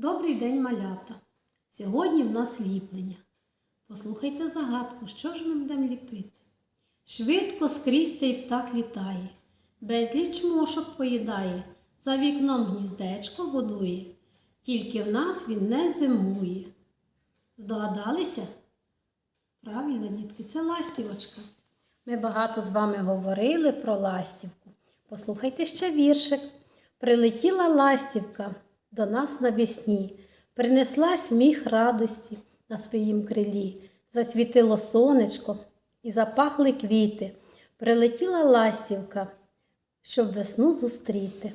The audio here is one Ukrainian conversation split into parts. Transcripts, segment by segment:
Добрий день, малята! Сьогодні в нас ліплення. Послухайте загадку, що ж ми будемо ліпити? Швидко скрізь цей птах літає, безліч мошок поїдає, за вікном гніздечко будує, тільки в нас він не зимує. Здогадалися? Правильно, дітки, це ластівочка. Ми багато з вами говорили про ластівку. Послухайте ще віршик. Прилетіла ластівка до нас навесні, принесла сміх радості на своїм крилі, засвітило сонечко і запахли квіти. Прилетіла ластівка, щоб весну зустріти.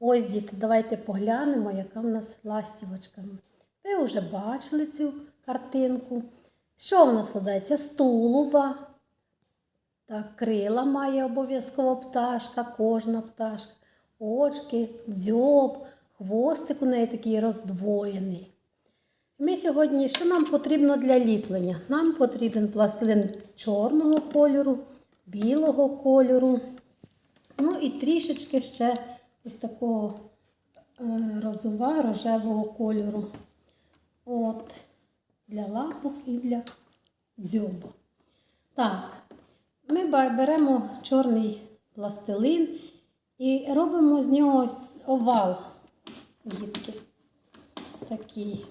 Ось, діти, давайте поглянемо, яка в нас ластівочка. Ви вже бачили цю картинку. Що в нас складається? З тулуба. Так, крила має обов'язково пташка, кожна пташка, очки, дзьоб, хвостик у неї такий роздвоєний. Ми сьогодні, що нам потрібно для ліплення? Нам потрібен пластилин чорного кольору, білого кольору, ну і трішечки ще ось такого е, розова рожевого кольору. От, для лапок і для дзьоба. Так, ми беремо чорний пластилин і робимо з нього ось овал, дітки. Такий.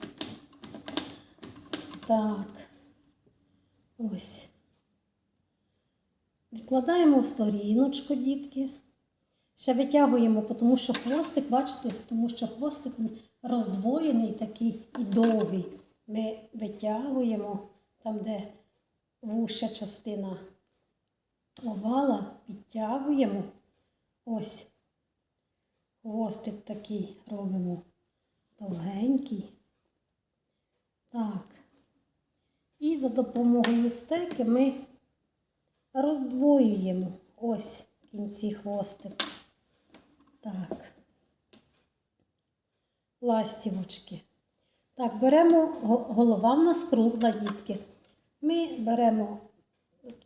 Так. Ось. Відкладаємо в сторіночку, дітки. Ще витягуємо, тому що хвостик, бачите, тому що хвостик роздвоєний такий і довгий. Ми витягуємо там, де вуща частина овала, підтягуємо. Ось хвостик такий робимо довгенький. Так. І за допомогою стеки ми роздвоюємо ось кінці хвостик. Так. Ластівочки. Так, беремо голова в нас кругла, дітки. Ми беремо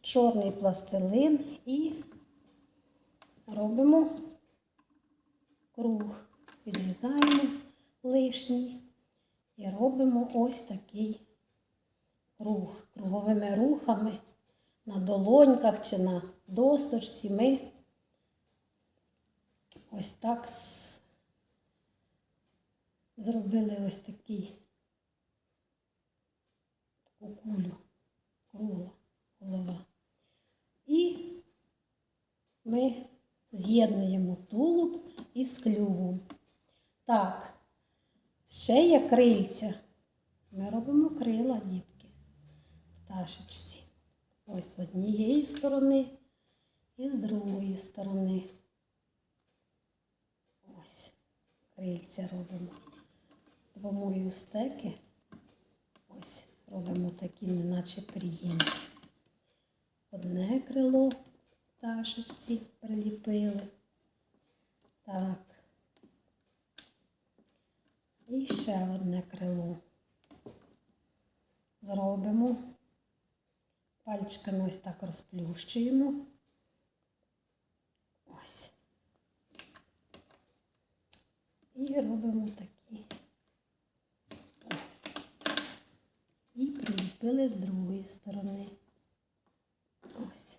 чорний пластилин і робимо круг. Відрізаємо лишній і робимо ось такий круг. Круговими рухами на долоньках чи на досточці ми ось так зробили ось такий таку кулю, кругла голова. І ми з'єднуємо тулуб із клювом. Так, ще є крильця. Ми робимо крила, дітки, пташечці. Ось з однієї сторони і з другої сторони. Ось крильця робимо. Допомогою стеки. Ось робимо такі, неначе приємні. Одне крило пташечці приліпили. Так. І ще одне крило. Зробимо. Пальчиками ось так розплющуємо. Ось. І робимо такі. І приліпили з другої сторони. Ось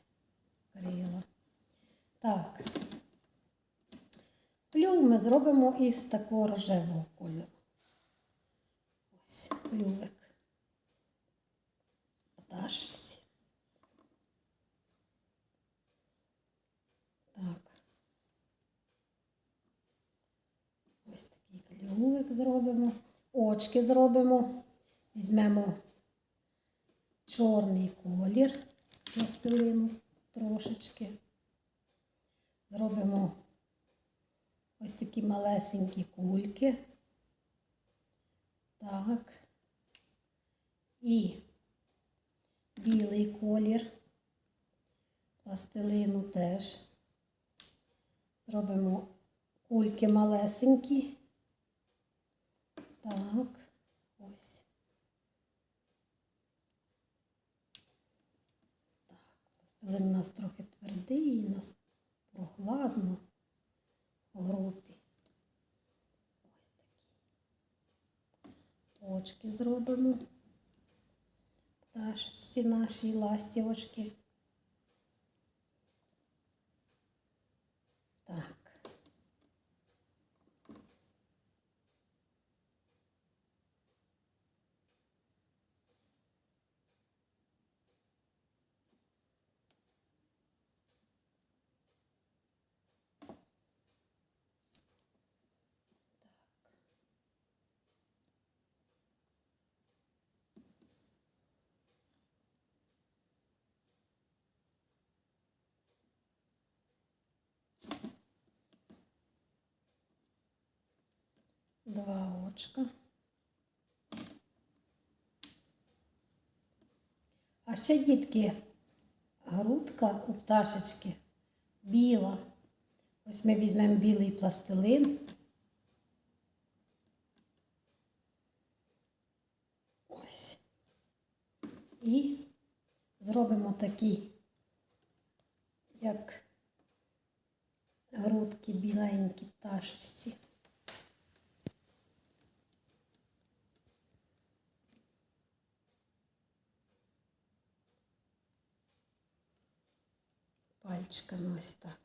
крила. Так. Клюв ми зробимо із такого рожевого кольору. Ось клювик. Пташечці. Так. Ось такий клювик зробимо. Очки зробимо. Візьмемо чорний колір пластилину трошечки. Зробимо ось такі малесенькі кульки. Так. І білий колір пластилину теж. Робимо кульки малесенькі. Так, Він у нас трохи твердий, у нас прохладно в групі. Ось такі очки зробимо. Пташці наші ластівочки. Два очка. А ще, дітки, грудка у пташечки біла. Ось ми візьмемо білий пластилин. Ось. І зробимо такі, як грудки біленькі пташечці. пальчиками ось так.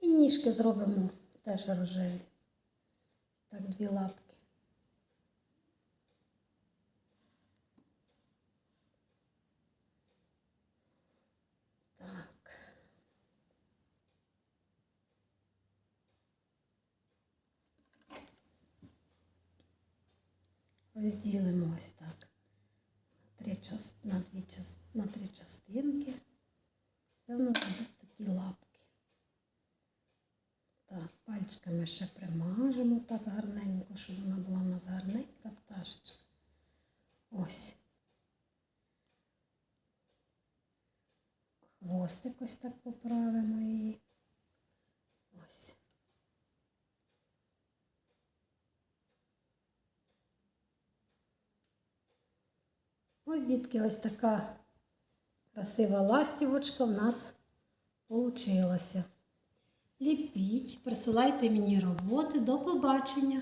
І ніжки зробимо теж рожеві. Так, дві лапки. Розділимо ось так на три, на дві, на три частинки. Це в нас будуть такі лапки. Так, пальчиками ще примажемо так гарненько, щоб вона була в нас гарненька пташечка. Ось. Хвостик ось так поправимо її. Ось. Ось, дітки, ось така красива ластівочка в нас получилася. Ліпіть, присилайте мені роботи. До побачення!